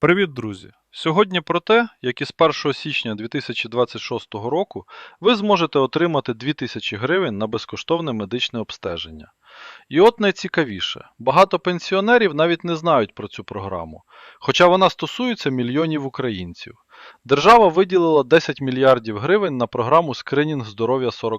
Привіт, друзі! Сьогодні про те, як із 1 січня 2026 року ви зможете отримати 2000 гривень на безкоштовне медичне обстеження. І от найцікавіше, багато пенсіонерів навіть не знають про цю програму, хоча вона стосується мільйонів українців. Держава виділила 10 мільярдів гривень на програму Скринінг здоров'я 40+.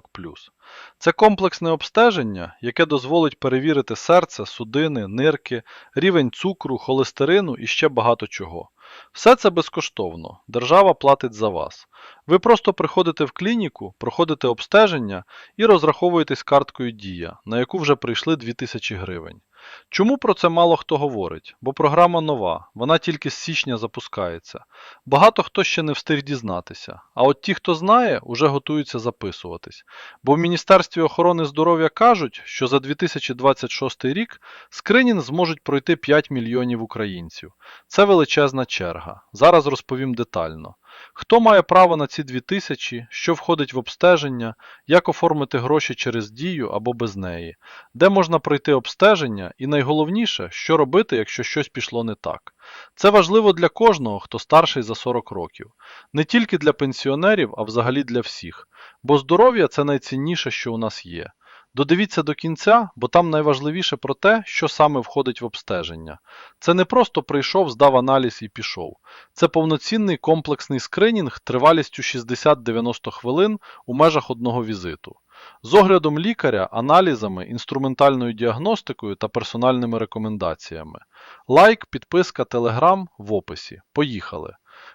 Це комплексне обстеження, яке дозволить перевірити серце, судини, нирки, рівень цукру, холестерину і ще багато чого. Все це безкоштовно, держава платить за вас. Ви просто приходите в клініку, проходите обстеження і розраховуєтесь карткою Дія, на яку вже прийшли 2000 гривень. Чому про це мало хто говорить? Бо програма нова, вона тільки з січня запускається. Багато хто ще не встиг дізнатися. А от ті, хто знає, уже готуються записуватись. Бо в Міністерстві охорони здоров'я кажуть, що за 2026 рік скринінг зможуть пройти 5 мільйонів українців. Це величезна черга. Зараз розповім детально. Хто має право на ці 2000, що входить в обстеження, як оформити гроші через дію або без неї, де можна пройти обстеження і найголовніше, що робити, якщо щось пішло не так. Це важливо для кожного, хто старший за 40 років. Не тільки для пенсіонерів, а взагалі для всіх. Бо здоров'я це найцінніше, що у нас є. Додивіться до кінця, бо там найважливіше про те, що саме входить в обстеження. Це не просто прийшов, здав аналіз і пішов. Це повноцінний комплексний скринінг тривалістю 60-90 хвилин у межах одного візиту. З оглядом лікаря, аналізами, інструментальною діагностикою та персональними рекомендаціями. Лайк, підписка, телеграм в описі. Поїхали.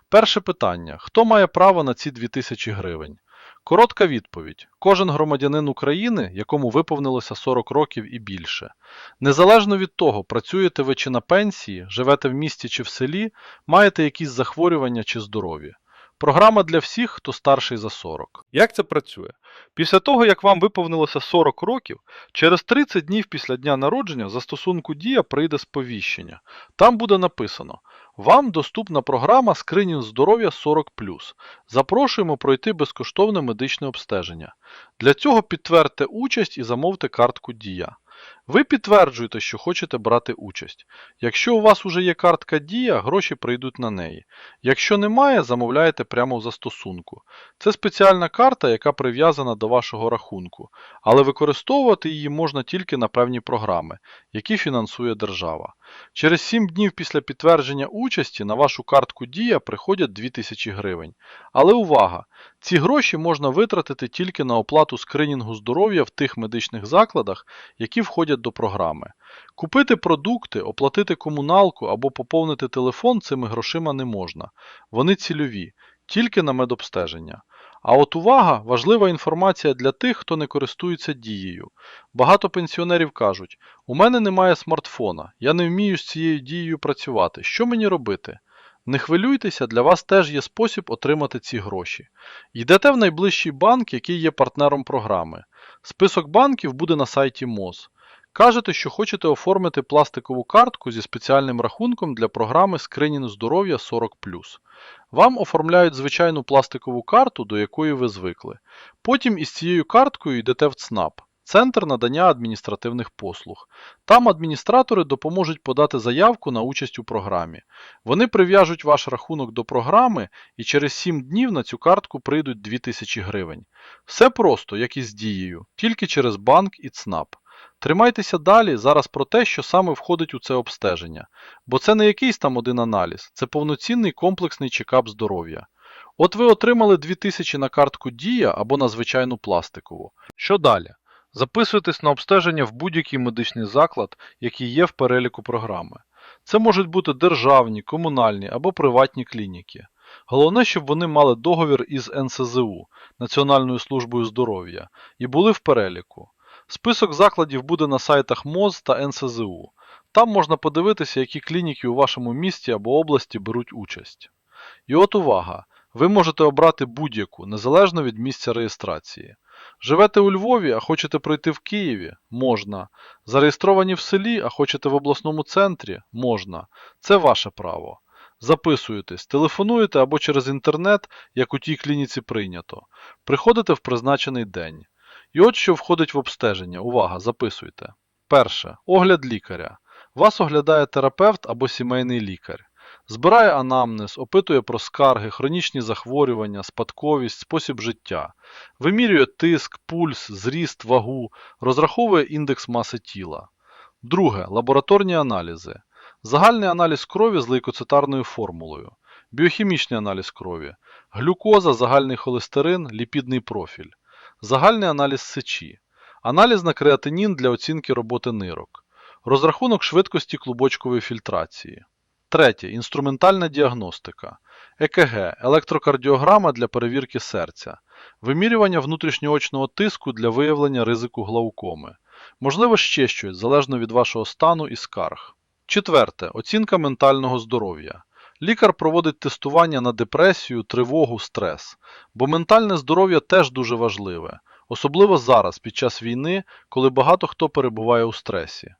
Перше питання: хто має право на ці 2000 гривень? Коротка відповідь: кожен громадянин України, якому виповнилося 40 років і більше. Незалежно від того, працюєте ви чи на пенсії, живете в місті чи в селі, маєте якісь захворювання чи здоров'я. Програма для всіх, хто старший за 40. Як це працює? Після того, як вам виповнилося 40 років, через 30 днів після дня народження за стосунку Дія прийде сповіщення. Там буде написано: Вам доступна програма Скринінг здоров'я 40 Запрошуємо пройти безкоштовне медичне обстеження. Для цього підтвердьте участь і замовте картку Дія. Ви підтверджуєте, що хочете брати участь. Якщо у вас уже є картка Дія, гроші прийдуть на неї. Якщо немає, замовляєте прямо в застосунку. Це спеціальна карта, яка прив'язана до вашого рахунку, але використовувати її можна тільки на певні програми, які фінансує держава. Через 7 днів після підтвердження участі на вашу картку Дія приходять 2000 гривень. Але увага! Ці гроші можна витратити тільки на оплату скринінгу здоров'я в тих медичних закладах, які входять до програми. Купити продукти, оплатити комуналку або поповнити телефон цими грошима не можна. Вони цільові, тільки на медобстеження. А от увага, важлива інформація для тих, хто не користується дією. Багато пенсіонерів кажуть: у мене немає смартфона, я не вмію з цією дією працювати. Що мені робити? Не хвилюйтеся, для вас теж є спосіб отримати ці гроші. Йдете в найближчий банк, який є партнером програми. Список банків буде на сайті МОЗ. Кажете, що хочете оформити пластикову картку зі спеціальним рахунком для програми Скринінг здоров'я 40. Вам оформляють звичайну пластикову карту, до якої ви звикли. Потім із цією карткою йдете в ЦНАП. Центр надання адміністративних послуг. Там адміністратори допоможуть подати заявку на участь у програмі. Вони прив'яжуть ваш рахунок до програми і через 7 днів на цю картку прийдуть 2000 гривень. Все просто, як і з дією, тільки через банк і ЦНАП. Тримайтеся далі зараз про те, що саме входить у це обстеження, бо це не якийсь там один аналіз, це повноцінний комплексний чекап здоров'я. От ви отримали 2000 на картку Дія або на звичайну пластикову. Що далі? Записуйтесь на обстеження в будь-який медичний заклад, який є в переліку програми. Це можуть бути державні, комунальні або приватні клініки. Головне, щоб вони мали договір із НСЗУ Національною службою здоров'я і були в переліку. Список закладів буде на сайтах МОЗ та НСЗУ. Там можна подивитися, які клініки у вашому місті або області беруть участь. І от увага! Ви можете обрати будь-яку, незалежно від місця реєстрації. Живете у Львові, а хочете пройти в Києві? Можна. Зареєстровані в селі, а хочете в обласному центрі? Можна. Це ваше право. Записуєтесь, телефонуєте або через інтернет, як у тій клініці прийнято. Приходите в призначений день. І от що входить в обстеження. Увага, записуйте. Перше. Огляд лікаря. Вас оглядає терапевт або сімейний лікар. Збирає анамнез, опитує про скарги, хронічні захворювання, спадковість, спосіб життя, вимірює тиск, пульс, зріст, вагу, розраховує індекс маси тіла. Друге. Лабораторні аналізи. Загальний аналіз крові з лейкоцитарною формулою, біохімічний аналіз крові, глюкоза, загальний холестерин, ліпідний профіль, загальний аналіз сечі, аналіз на креатинін для оцінки роботи нирок, розрахунок швидкості клубочкової фільтрації. Третє. Інструментальна діагностика. ЕКГ, електрокардіограма для перевірки серця, вимірювання внутрішньоочного тиску для виявлення ризику глаукоми. Можливо, ще щось, залежно від вашого стану і скарг. Четверте. Оцінка ментального здоров'я. Лікар проводить тестування на депресію, тривогу, стрес. Бо ментальне здоров'я теж дуже важливе, особливо зараз, під час війни, коли багато хто перебуває у стресі.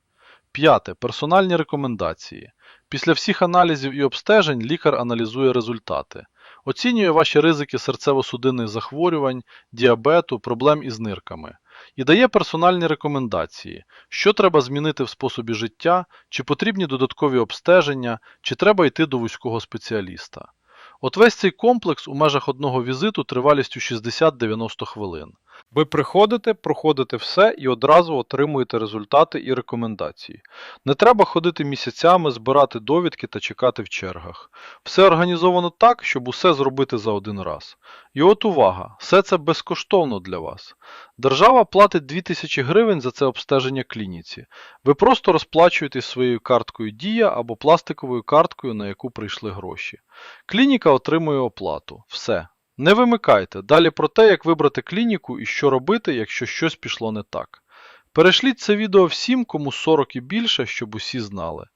П'яте. Персональні рекомендації. Після всіх аналізів і обстежень лікар аналізує результати. Оцінює ваші ризики серцево-судинних захворювань, діабету, проблем із нирками. І дає персональні рекомендації, що треба змінити в способі життя, чи потрібні додаткові обстеження, чи треба йти до вузького спеціаліста. От весь цей комплекс у межах одного візиту тривалістю 60-90 хвилин. Ви приходите, проходите все і одразу отримуєте результати і рекомендації. Не треба ходити місяцями, збирати довідки та чекати в чергах. Все організовано так, щоб усе зробити за один раз. І от увага, все це безкоштовно для вас. Держава платить 2000 гривень за це обстеження клініці. Ви просто розплачуєтесь своєю карткою Дія або пластиковою карткою, на яку прийшли гроші. Клініка отримує оплату. Все. Не вимикайте. Далі про те, як вибрати клініку і що робити, якщо щось пішло не так. Перешліть це відео всім, кому 40 і більше, щоб усі знали.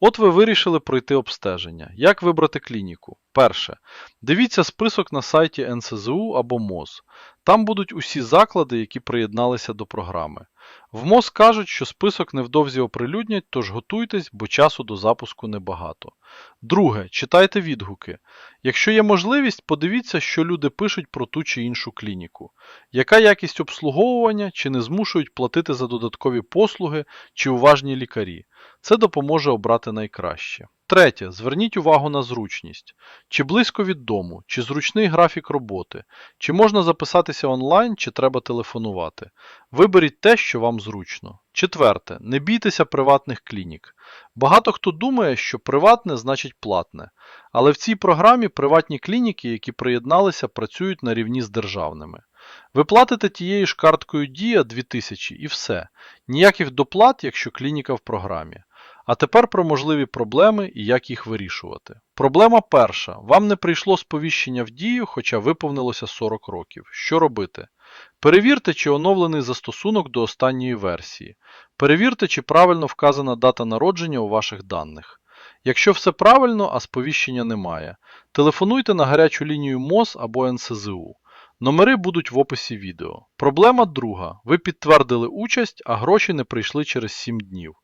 От ви вирішили пройти обстеження. Як вибрати клініку? Перше. Дивіться список на сайті НСЗУ або МОЗ. Там будуть усі заклади, які приєдналися до програми. В МОЗ кажуть, що список невдовзі оприлюднять, тож готуйтесь, бо часу до запуску небагато. Друге, читайте відгуки. Якщо є можливість, подивіться, що люди пишуть про ту чи іншу клініку. Яка якість обслуговування, чи не змушують платити за додаткові послуги, чи уважні лікарі. Це допоможе обрати найкраще. Третє. Зверніть увагу на зручність. Чи близько від дому, чи зручний графік роботи, чи можна записатися онлайн, чи треба телефонувати. Виберіть те, що вам зручно. Четверте. Не бійтеся приватних клінік. Багато хто думає, що приватне значить платне. Але в цій програмі приватні клініки, які приєдналися, працюють на рівні з державними. Ви платите тією ж карткою Дія 2000 і все. Ніяких доплат, якщо клініка в програмі. А тепер про можливі проблеми і як їх вирішувати. Проблема перша. Вам не прийшло сповіщення в дію, хоча виповнилося 40 років. Що робити? Перевірте, чи оновлений застосунок до останньої версії. Перевірте, чи правильно вказана дата народження у ваших даних. Якщо все правильно, а сповіщення немає, телефонуйте на гарячу лінію МОЗ або НСЗУ. Номери будуть в описі відео. Проблема друга. Ви підтвердили участь, а гроші не прийшли через 7 днів.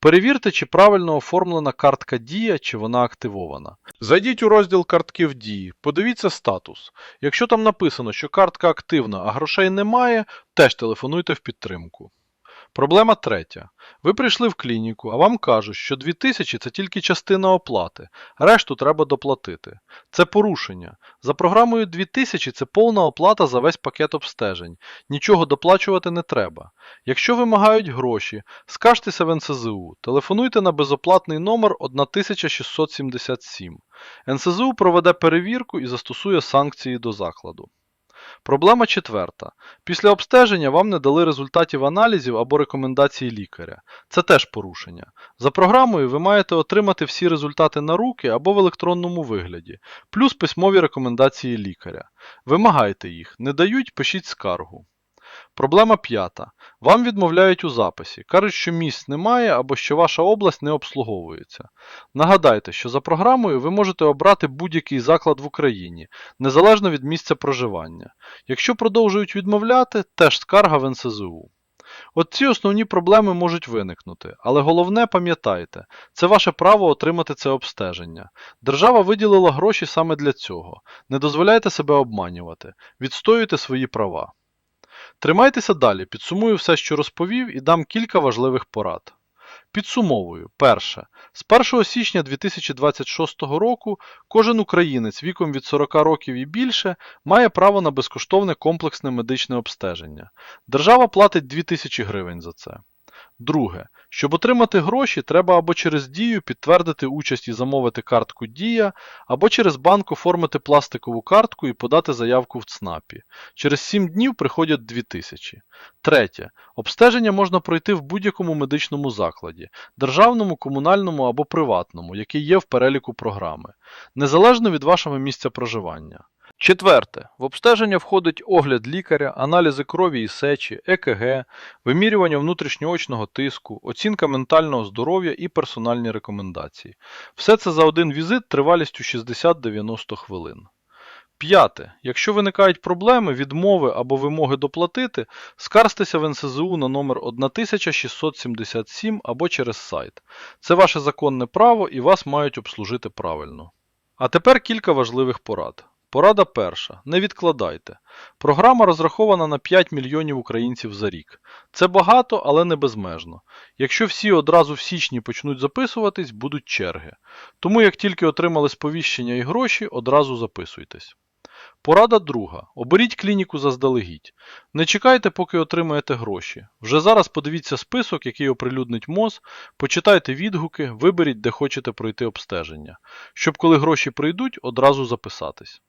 Перевірте, чи правильно оформлена картка Дія, чи вона активована. Зайдіть у розділ картки в дії, подивіться статус. Якщо там написано, що картка активна, а грошей немає, теж телефонуйте в підтримку. Проблема третя. Ви прийшли в клініку, а вам кажуть, що 2000 це тільки частина оплати, решту треба доплатити. Це порушення. За програмою 2000 це повна оплата за весь пакет обстежень. Нічого доплачувати не треба. Якщо вимагають гроші, скажтеся в НСЗУ, телефонуйте на безоплатний номер 1677. НСЗУ проведе перевірку і застосує санкції до закладу. Проблема четверта. Після обстеження вам не дали результатів аналізів або рекомендацій лікаря. Це теж порушення. За програмою ви маєте отримати всі результати на руки або в електронному вигляді, плюс письмові рекомендації лікаря. Вимагайте їх, не дають, пишіть скаргу. Проблема п'ята. Вам відмовляють у записі. Кажуть, що місць немає або що ваша область не обслуговується. Нагадайте, що за програмою ви можете обрати будь-який заклад в Україні, незалежно від місця проживання. Якщо продовжують відмовляти, теж скарга в НСЗУ. От ці основні проблеми можуть виникнути, але головне пам'ятайте, це ваше право отримати це обстеження. Держава виділила гроші саме для цього. Не дозволяйте себе обманювати, відстоюйте свої права. Тримайтеся далі, підсумую все, що розповів, і дам кілька важливих порад. Підсумовую. Перше. З 1 січня 2026 року кожен українець віком від 40 років і більше має право на безкоштовне комплексне медичне обстеження. Держава платить 2000 гривень за це. Друге. Щоб отримати гроші, треба або через Дію підтвердити участь і замовити картку Дія, або через банк оформити пластикову картку і подати заявку в ЦНАПі. Через 7 днів приходять 2000. Третє. Обстеження можна пройти в будь-якому медичному закладі державному, комунальному або приватному, який є в переліку програми, незалежно від вашого місця проживання. Четверте. В обстеження входить огляд лікаря, аналізи крові і сечі, ЕКГ, вимірювання внутрішньоочного тиску, оцінка ментального здоров'я і персональні рекомендації. Все це за один візит тривалістю 60-90 хвилин. П'яте. Якщо виникають проблеми, відмови або вимоги доплатити, скаржтеся в НСЗУ на номер 1677 або через сайт. Це ваше законне право і вас мають обслужити правильно. А тепер кілька важливих порад. Порада перша. Не відкладайте. Програма розрахована на 5 мільйонів українців за рік. Це багато, але не безмежно. Якщо всі одразу в січні почнуть записуватись, будуть черги. Тому як тільки отримали сповіщення і гроші, одразу записуйтесь. Порада друга. Оберіть клініку заздалегідь. Не чекайте, поки отримаєте гроші. Вже зараз подивіться список, який оприлюднить МОЗ, почитайте відгуки, виберіть, де хочете пройти обстеження, щоб коли гроші прийдуть, одразу записатись.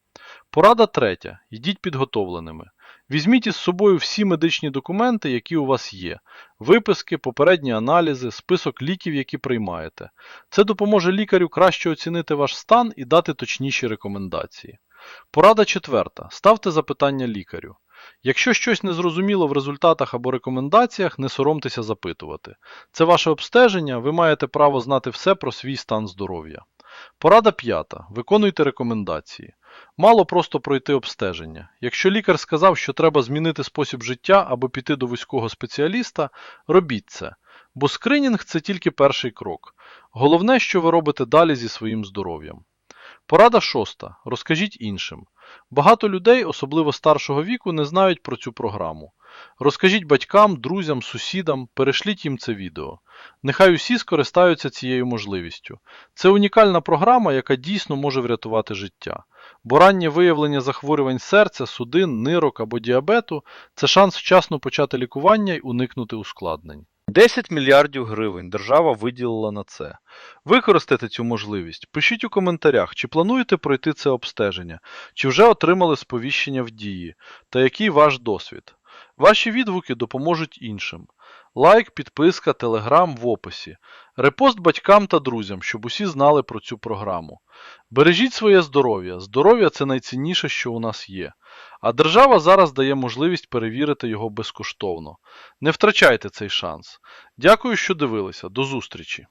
Порада третя. Йдіть підготовленими. Візьміть із собою всі медичні документи, які у вас є, виписки, попередні аналізи, список ліків, які приймаєте. Це допоможе лікарю краще оцінити ваш стан і дати точніші рекомендації. Порада четверта. Ставте запитання лікарю. Якщо щось незрозуміло в результатах або рекомендаціях, не соромтеся запитувати. Це ваше обстеження, ви маєте право знати все про свій стан здоров'я. Порада п'ята. Виконуйте рекомендації. Мало просто пройти обстеження. Якщо лікар сказав, що треба змінити спосіб життя або піти до вузького спеціаліста, робіть це. Бо скринінг це тільки перший крок. Головне, що ви робите далі зі своїм здоров'ям. Порада шоста. Розкажіть іншим. Багато людей, особливо старшого віку, не знають про цю програму. Розкажіть батькам, друзям, сусідам, перешліть їм це відео. Нехай усі скористаються цією можливістю. Це унікальна програма, яка дійсно може врятувати життя. Бо раннє виявлення захворювань серця, судин, нирок або діабету це шанс вчасно почати лікування й уникнути ускладнень. 10 мільярдів гривень держава виділила на це. Використайте цю можливість. Пишіть у коментарях, чи плануєте пройти це обстеження, чи вже отримали сповіщення в дії, та який ваш досвід. Ваші відгуки допоможуть іншим. Лайк, підписка, телеграм в описі. Репост батькам та друзям, щоб усі знали про цю програму. Бережіть своє здоров'я. Здоров'я це найцінніше, що у нас є. А держава зараз дає можливість перевірити його безкоштовно. Не втрачайте цей шанс. Дякую, що дивилися. До зустрічі!